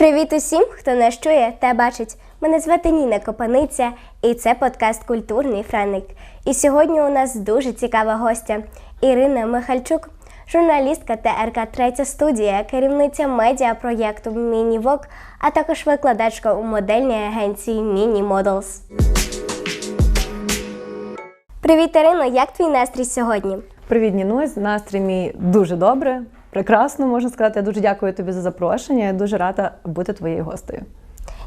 Привіт усім, хто нас чує та бачить. Мене звати Ніна Копаниця, і це подкаст Культурний Франик. І сьогодні у нас дуже цікава гостя Ірина Михальчук, журналістка ТРК Третя студія, керівниця медіапроєкту Міні Вок, а також викладачка у модельній агенції Міні Models. Привіт, Ірино! Як твій настрій сьогодні? Привіт, Нінусь. Настрій мій дуже добре, прекрасно можна сказати. Я дуже дякую тобі за запрошення. Я дуже рада бути твоєю гостею.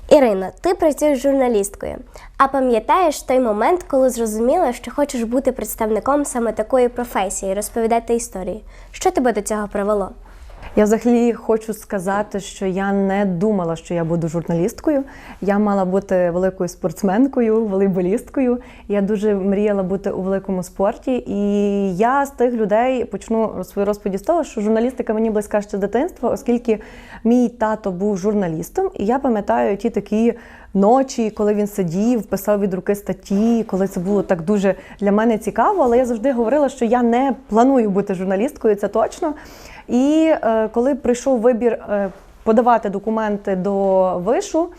Ірино, ти працюєш журналісткою. А пам'ятаєш той момент, коли зрозуміла, що хочеш бути представником саме такої професії, розповідати історії? Що тебе до цього привело? Я взагалі хочу сказати, що я не думала, що я буду журналісткою. Я мала бути великою спортсменкою, волейболісткою. Я дуже мріяла бути у великому спорті. І я з тих людей почну свою розповідь з того, що журналістика мені близька ще з дитинства, оскільки мій тато був журналістом, і я пам'ятаю ті такі. Ночі, коли він сидів, писав від руки статті, коли це було так дуже для мене цікаво, але я завжди говорила, що я не планую бути журналісткою, це точно. І е, коли прийшов вибір е, подавати документи до вишу,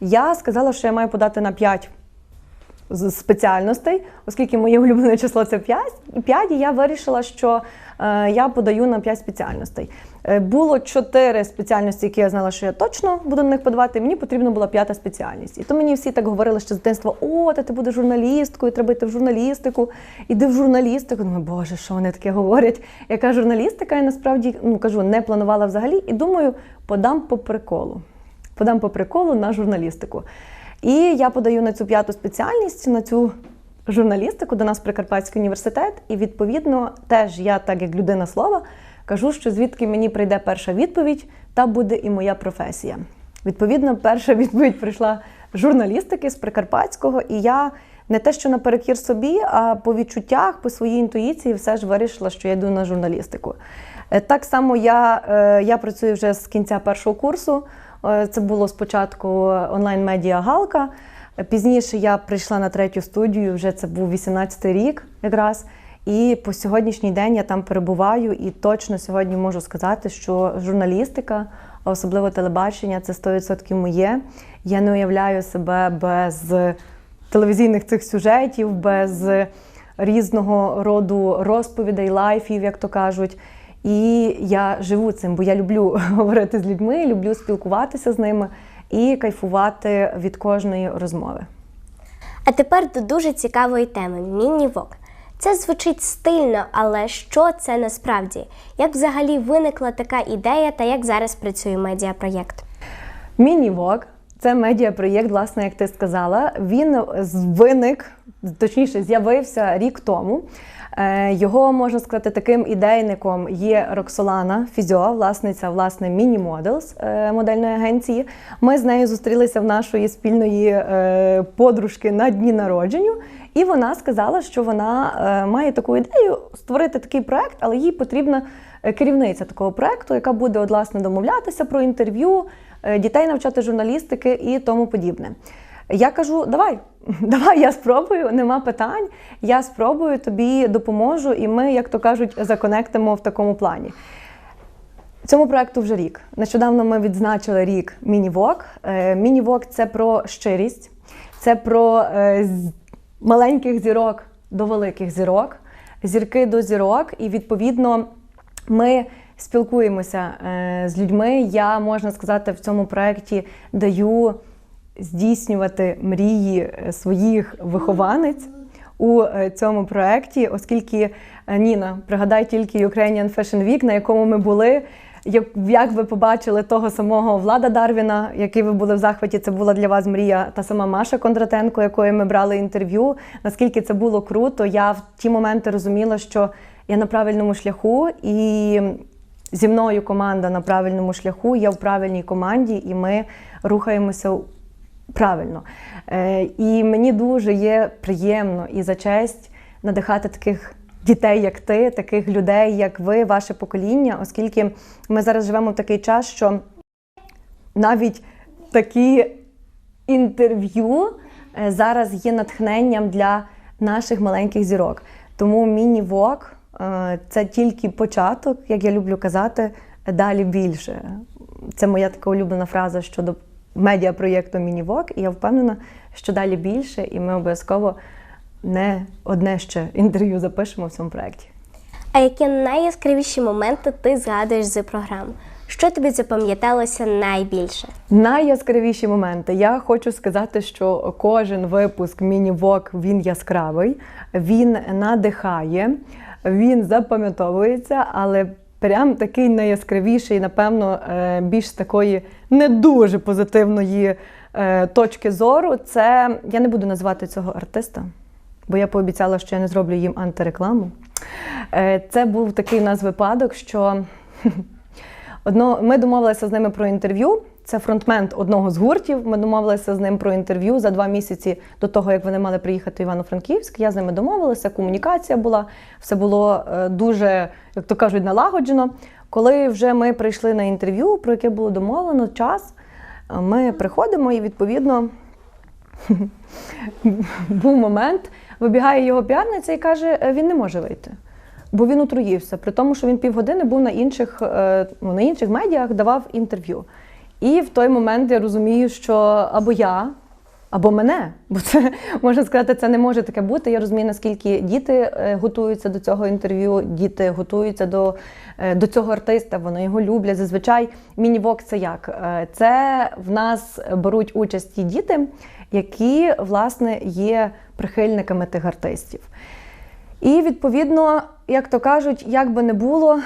я сказала, що я маю подати на 5 з спеціальностей, оскільки моє улюблене число це 5, 5 і я вирішила, що е, я подаю на 5 спеціальностей. Е, було 4 спеціальності, які я знала, що я точно буду на них подавати. Мені потрібна була п'ята спеціальність. І то мені всі так говорили, що з дитинства, о, та ти будеш журналісткою, треба йти в журналістику, іди в журналістику. Думаю, боже, що вони таке говорять? Яка журналістика, я насправді ну кажу, не планувала взагалі. І думаю, подам по приколу. Подам по приколу на журналістику. І я подаю на цю п'яту спеціальність, на цю журналістику до нас Прикарпатський університет. І відповідно, теж я, так як людина слова, кажу, що звідки мені прийде перша відповідь, та буде і моя професія. Відповідно, перша відповідь прийшла журналістики з Прикарпатського, і я не те, що наперекір собі, а по відчуттях, по своїй інтуїції, все ж вирішила, що я йду на журналістику. Е, Так само я, е, я працюю вже з кінця першого курсу. Е, Це було спочатку онлайн-медіа Галка. Пізніше я прийшла на третю студію, вже це був 18-й рік якраз. І по сьогоднішній день я там перебуваю, і точно сьогодні можу сказати, що журналістика, особливо телебачення, це 100% моє. Я не уявляю себе без телевізійних цих сюжетів, без різного роду розповідей, лайфів, як то кажуть. І я живу цим, бо я люблю говорити з людьми, люблю спілкуватися з ними і кайфувати від кожної розмови. А тепер до дуже цікавої теми міні-вок. Це звучить стильно, але що це насправді? Як взагалі виникла така ідея та як зараз працює медіапроєкт? Міні-вок це медіапроєкт, власне, як ти сказала. Він виник, точніше, з'явився рік тому. Е, Його можна сказати таким ідейником є Роксолана Фізьо, власниця власне Міні Models е, модельної агенції. Ми з нею зустрілися в нашої спільної е, подружки на дні народження, і вона сказала, що вона має таку ідею створити такий проект, але їй потрібна керівниця такого проекту, яка буде от, власне домовлятися про інтерв'ю, дітей навчати журналістики і тому подібне. Я кажу, давай, давай, я спробую, нема питань. Я спробую, тобі допоможу, і ми, як то кажуть, законектимо в такому плані. Цьому проекту вже рік. Нещодавно ми відзначили рік Міні-Вок. Е, Міні-Вок це про щирість, це про е, маленьких зірок до великих зірок, зірки до зірок. І відповідно ми спілкуємося е, з людьми. Я можна сказати, в цьому проєкті даю здійснювати мрії е, своїх вихованець у е, цьому проєкті, оскільки е, Ніна, пригадай тільки Ukrainian Fashion Week, на якому ми були. Як, ви побачили того самого Влада Дарвіна, який ви були в захваті, це була для вас мрія, та сама Маша Кондратенко, якої ми брали інтерв'ю. Наскільки це було круто, я в ті моменти розуміла, що я на правильному шляху, і зі мною команда на правильному шляху, я в правильній команді, і ми рухаємося правильно. Е, І мені дуже є приємно і за честь надихати таких дітей, як ти, таких людей, як ви, ваше покоління, оскільки ми зараз живемо в такий час, що навіть такі інтерв'ю е, зараз є натхненням для наших маленьких зірок. Тому міні-вок е, це тільки початок, як я люблю казати, далі більше. це моя така улюблена фраза щодо медіапроєкту Мінівок. І я впевнена, що далі більше, і ми обов'язково не одне ще інтерв'ю запишемо в цьому проєкті. А які найяскравіші моменти ти згадуєш з програм? Що тобі запам'яталося найбільше? Найяскравіші моменти. Я хочу сказати, що кожен випуск міні-вок він яскравий, він надихає, він запам'ятовується, але прям такий найяскравіший, напевно, е, більш такої не дуже позитивної е, точки зору. Це я не буду називати цього артиста, бо я пообіцяла, що я не зроблю їм антирекламу. Е, Це був такий у нас випадок, що Одно, ми домовилися з ними про інтерв'ю. Це фронтмен одного з гуртів. Ми домовилися з ним про інтерв'ю за два місяці до того, як вони мали приїхати в Івано-Франківськ. Я з ними домовилася, комунікація була, все було е, дуже, як то кажуть, налагоджено. Коли вже ми прийшли на інтерв'ю, про яке було домовлено час, е, ми приходимо і відповідно був момент, вибігає його піарниця і каже, «Е, він не може вийти. Бо він отруївся, при тому, що він півгодини був на інших, ну, на інших медіях, давав інтерв'ю. І в той момент я розумію, що або я, або мене, бо це можна сказати, це не може таке бути. Я розумію, наскільки діти е, готуються до цього інтерв'ю, діти готуються до, е, до цього артиста, вони його люблять. Зазвичай міні-вок це як? Е, Це в нас беруть участь ті діти, які власне є прихильниками тих артистів. І відповідно, як то кажуть, як би не було,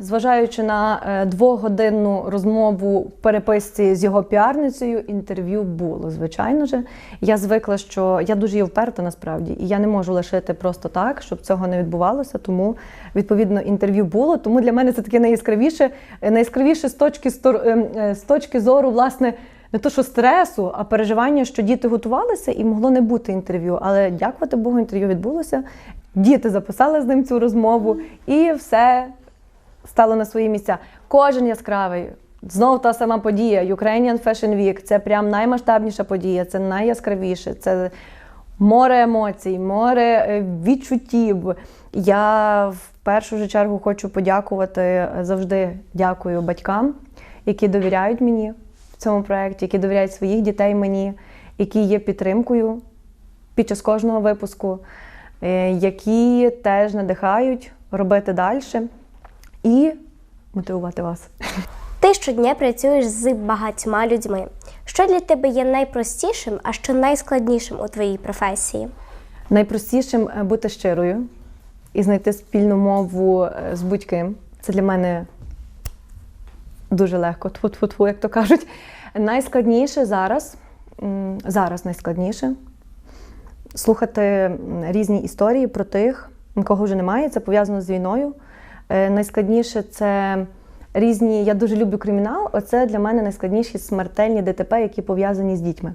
зважаючи на е, двогодинну розмову в переписці з його піарницею, інтерв'ю було. Звичайно ж, я звикла, що я дуже є вперта насправді, і я не можу лишити просто так, щоб цього не відбувалося. Тому відповідно інтерв'ю було. Тому для мене це таке найяскравіше, е, найяскравіше з точки е, з точки зору, власне. Не то, що стресу, а переживання, що діти готувалися і могло не бути інтерв'ю. Але дякувати Богу, інтерв'ю відбулося. Діти записали з ним цю розмову, і все стало на свої місця. Кожен яскравий. Знову та сама подія. Ukrainian Fashion Week – це прям наймасштабніша подія, це найяскравіше. Це море емоцій, море е, відчуттів. Я в першу ж чергу хочу подякувати е, завжди дякую батькам, які довіряють мені в цьому проєкті, які довіряють своїх дітей мені, які є підтримкою під час кожного випуску, е, які теж надихають робити далі і мотивувати вас. Ти щодня працюєш з багатьма людьми. Що для тебе є найпростішим, а що найскладнішим у твоїй професії? Найпростішим е, бути щирою і знайти спільну мову е, з будь-ким. Це для мене дуже легко, тфу-тфу-тфу, як то кажуть. Найскладніше зараз, зараз найскладніше слухати різні історії про тих, кого вже немає. Це пов'язано з війною. Е, Найскладніше це різні. Я дуже люблю кримінал. Оце для мене найскладніші смертельні ДТП, які пов'язані з дітьми.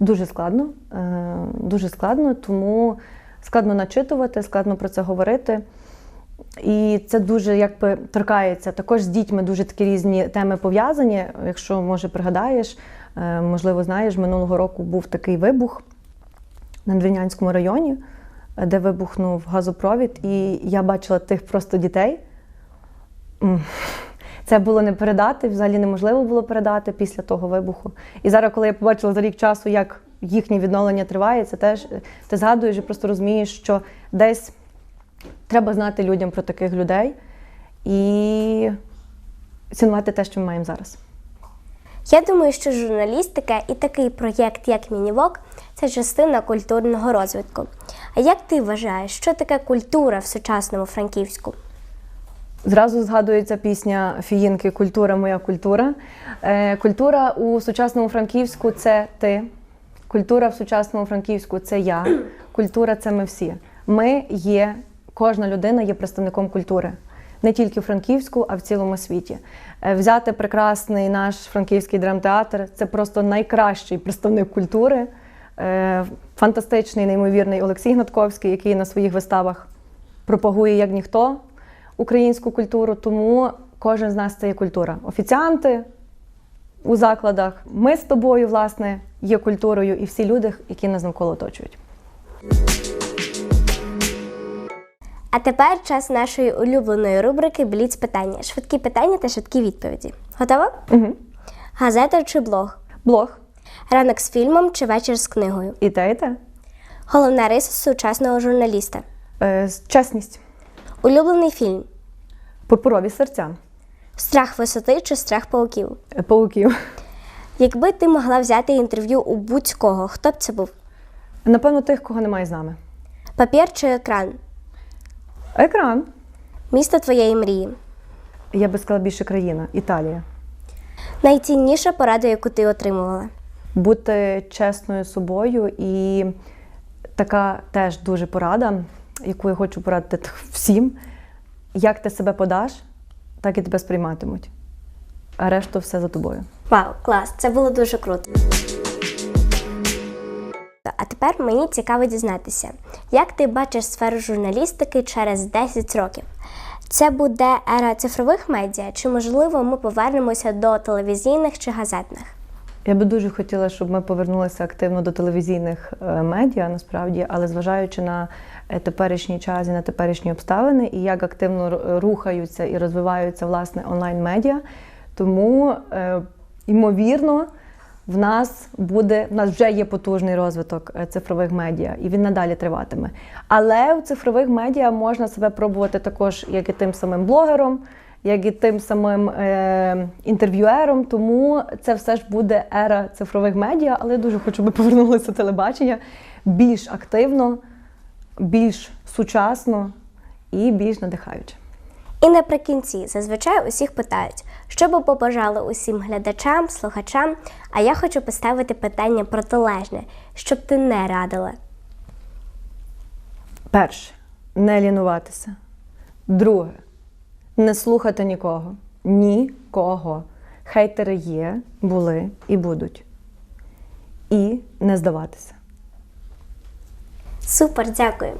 Дуже складно, е, дуже складно, тому складно начитувати, складно про це говорити. І це дуже якби торкається. Також з дітьми дуже такі різні теми пов'язані. Якщо може пригадаєш, е, можливо, знаєш, минулого року був такий вибух на Двинянському районі, де вибухнув газопровід, і я бачила тих просто дітей. Це було не передати, взагалі неможливо було передати після того вибуху. І зараз, коли я побачила за рік часу, як їхнє відновлення триває, це теж ти згадуєш і просто розумієш, що десь треба знати людям про таких людей і цінувати те, що ми маємо зараз. Я думаю, що журналістика і такий проєкт, як Мінівок, це частина культурного розвитку. А як ти вважаєш, що таке культура в сучасному Франківську? Зразу згадується пісня Фіїнки Культура моя культура. Е, культура у сучасному Франківську це ти. Культура в сучасному Франківську це я. Культура це ми всі. Ми є, кожна людина є представником культури. Не тільки в Франківську, а в цілому світі. Е, Взяти прекрасний наш франківський драмтеатр це просто найкращий представник культури. Е, Фантастичний, неймовірний Олексій Гнатковський, який на своїх виставах пропагує як ніхто українську культуру, тому кожен з нас це є культура. Офіціанти у закладах, ми з тобою, власне, є культурою, і всі люди, які нас навколо оточують. А тепер час нашої улюбленої рубрики Бліц питання. Швидкі питання та швидкі відповіді. Готова? Угу. Газета чи блог? Блог. Ранок з фільмом чи вечір з книгою? І те, і те. Головна риса сучасного журналіста. Е, чесність. Улюблений фільм. Пурпурові серця. Страх висоти чи страх пауків? Е, Пауків. Якби ти могла взяти інтерв'ю у будь-кого, хто б це був? Напевно, тих, кого немає з нами. Папір чи екран? Екран. Місто твоєї мрії. Я би сказала більше країна. Італія. Найцінніша порада, яку ти отримувала. Бути чесною собою і така теж дуже порада, яку я хочу порадити всім. Як ти себе подаш, так і тебе сприйматимуть. А решту все за тобою. Вау, клас! Це було дуже круто. А тепер мені цікаво дізнатися, як ти бачиш сферу журналістики через 10 років? Це буде ера цифрових медіа, чи можливо ми повернемося до телевізійних чи газетних? Я би дуже хотіла, щоб ми повернулися активно до телевізійних е, медіа, насправді, але зважаючи на е, теперішній час і на теперішні обставини, і як активно рухаються і розвиваються власне онлайн-медіа, тому е, ймовірно. В нас буде, в нас вже є потужний розвиток цифрових медіа, і він надалі триватиме. Але у цифрових медіа можна себе пробувати також як і тим самим блогером, як і тим самим е, інтерв'юером. Тому це все ж буде ера цифрових медіа, але я дуже хочу, щоб повернулося телебачення більш активно, більш сучасно і більш надихаюче. І наприкінці зазвичай усіх питають, що би побажали усім глядачам, слухачам. А я хочу поставити питання протилежне, щоб ти не радила. Перше не лінуватися. Друге не слухати нікого. Нікого. Хейтери є, були і будуть. І не здаватися. Супер, дякую.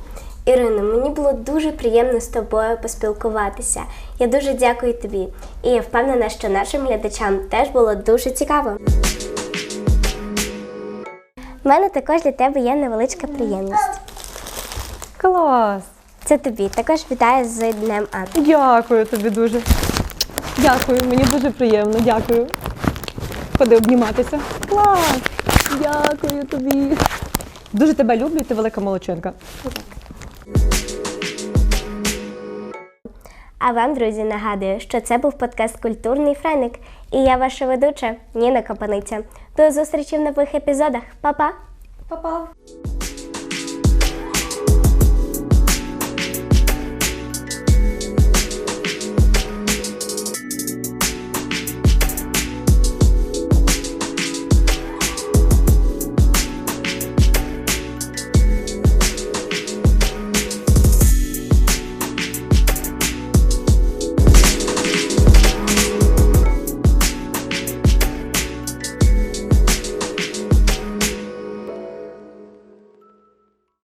Ірино, мені було дуже приємно з тобою поспілкуватися. Я дуже дякую тобі. І я впевнена, що нашим глядачам теж було дуже цікаво. У мене також для тебе є невеличка приємність. Клас! Це тобі. Також вітаю з Днем Анни. Дякую тобі дуже. Дякую, мені дуже приємно, дякую. Ходи обніматися. Клас! Дякую тобі. Дуже тебе люблю, ти велика молодчинка. А вам, друзі, нагадую, що це був подкаст Культурний Френик. І я ваша ведуча Ніна Капаниця. До зустрічі в нових епізодах. Па-па! Па-па!